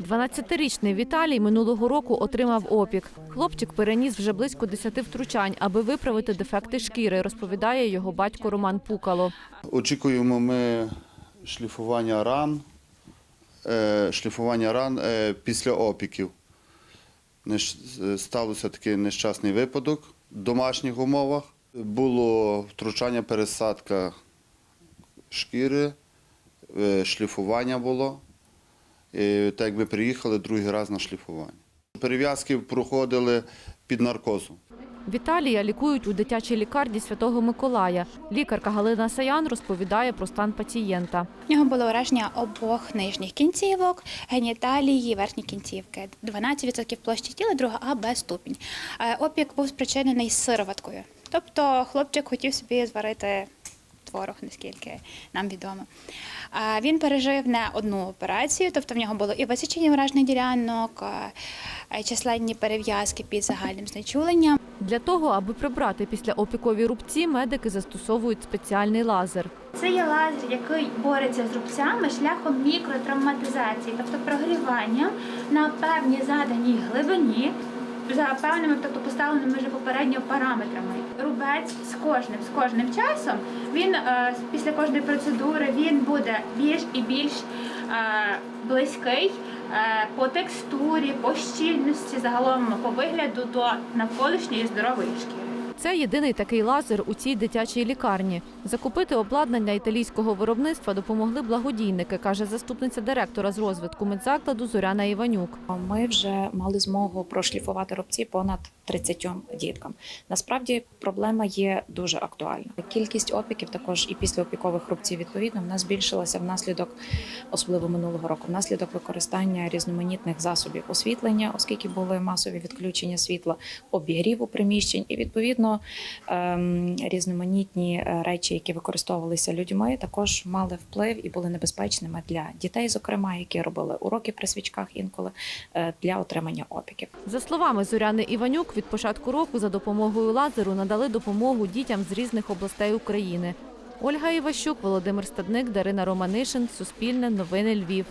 12-річний Віталій минулого року отримав опік. Хлопчик переніс вже близько 10 втручань, аби виправити дефекти шкіри, розповідає його батько Роман Пукало. Очікуємо ми шліфування ран, е, шліфування ран е, після опіків. Е, такий нещасний випадок в домашніх умовах. Було втручання, пересадка шкіри, шліфування було. Так як ми приїхали другий раз на шліфування. Перев'язки проходили під наркозом. Віталія лікують у дитячій лікарні Святого Миколая. Лікарка Галина Саян розповідає про стан пацієнта. В нього було ураження обох нижніх кінцівок, геніталії, верхні кінцівки. 12% площі тіла, друга А Б ступінь. Е, Опік був спричинений сироваткою. Тобто хлопчик хотів собі зварити творог, наскільки нам відомо. А Він пережив не одну операцію, тобто в нього було і висічення вражених ділянок, е, численні перев'язки під загальним знечуленням. Для того, аби прибрати після опікові рубці, медики застосовують спеціальний лазер. Це є лазер, який бореться з рубцями шляхом мікротравматизації, тобто прогріванням на певній заданій глибині за певними, тобто поставленими вже попередньо параметрами. Рубець з кожним з кожним часом він е, після кожної процедури він буде більш і більш е, близький е, по текстурі, по щільності, загалом по вигляду до навколишньої здорової шкіри. Це єдиний такий лазер у цій дитячій лікарні. Закупити обладнання італійського виробництва допомогли благодійники, каже заступниця директора з розвитку медзакладу Зоряна Іванюк. Ми вже мали змогу прошліфувати рубці понад 30 діткам. Насправді проблема є дуже актуальна. Кількість опіків також і післяопікових рубців відповідно в нас збільшилася внаслідок, особливо минулого року, внаслідок використання різноманітних засобів освітлення, оскільки були масові відключення світла, обігріву приміщень, і відповідно ем, різноманітні е, речі, які використовувалися людьми, також мали вплив і були небезпечними для дітей, зокрема, які робили уроки при свічках інколи е, для отримання опіків. За словами Зоряни Іванюк, від початку року за допомогою лазеру надали допомогу дітям з різних областей України. Ольга Іващук, Володимир Стадник, Дарина Романишин, Суспільне, Новини Львів.